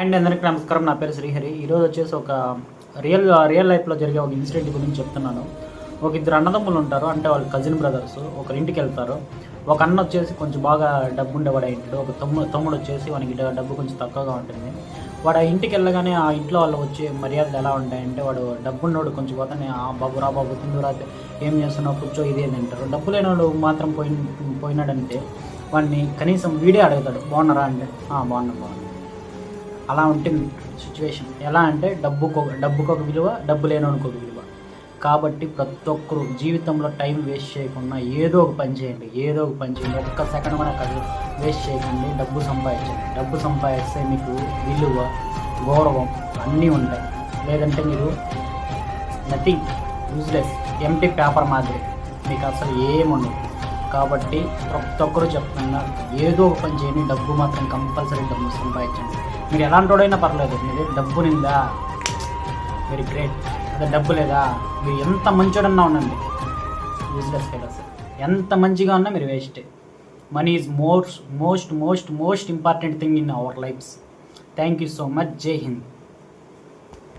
And అందరికీ నమస్కారం. నా పేరు శ్రీహరి. ఈరోజు వచ్చేసి ఒక రియల్ రియల్ లైఫ్లో జరిగే ఒక ఇన్సిడెంట్ గురించి చెప్తున్నాను. ఒక ఇద్దరు అన్నదమ్ములు ఉంటారు. అంటే వాళ్ళు కజిన్ బ్రదర్స్ ఒకరి ఇంటికి వెళ్తారు. ఒక అన్న వచ్చేసి కొంచెం బాగా డబ్బు ఉండేవాడు ఇంట్లో ఒక తమ్ముడు తమ్ముడు వచ్చేసి వానికి డబ్బు కొంచెం తక్కువగా ఉంటుంది. వాడు ఆ ఇంటికి వెళ్ళగానే ఆ ఇంట్లో వాళ్ళు వచ్చే మర్యాదలు ఎలా ఉంటాయంటే వాడు డబ్బు ఉన్నోడు కొంచెం పోతానే ఆ బాబు రా బాబు తిందురా ఏం చేస్తున్నావు కూర్చో ఇది అని అంటారు. డబ్బు లేనివాడు మాత్రం పోయి పోయినాడంటే వాడిని కనీసం వీడే అడుగుతాడు బాగున్నారా? అంటే బాగున్నాం బాగున్నాం. అలా ఉంటుంది సిచ్యువేషన్ ఎలా అంటే డబ్బుకు డబ్బుకు ఒక విలువ డబ్బు లేనోనికి ఒక విలువ. కాబట్టి ప్రతి ఒక్కరు జీవితంలో టైం వేస్ట్ చేయకుండా ఏదో ఒక పని చేయండి. ఏదో ఒక పని చేయండి. ఒక్క సెకండ్ కూడా కాదు. వేస్ట్ చేయకండి. డబ్బు సంపాదించండి. డబ్బు సంపాదిస్తే మీకు విలువ గౌరవం అన్నీ ఉంటాయి. లేదంటే మీరు నథింగ్ యూజ్లెస్ ఎంటీ పేపర్ మాదిరి. మీకు అసలు ఏముండదు కాబట్టి ప్రతి ఒక్కరు చెప్తున్నా ఏదో ఒక పని చేయండి డబ్బు మాత్రం కంపల్సరీ డబ్బు సంపాదించండి. మీరు ఎలాంటి వాడైనా పర్లేదు మీరు డబ్బు నిందా మీరు గ్రేట్ అదే డబ్బు లేదా మీరు ఎంత మంచోడన్నా ఉండండి. యూజ్లెస్ ఫెలోస్ ఎంత మంచిగా ఉన్నా మీరు waste money is most most most most important thing in our lives thank you so much Jai Hind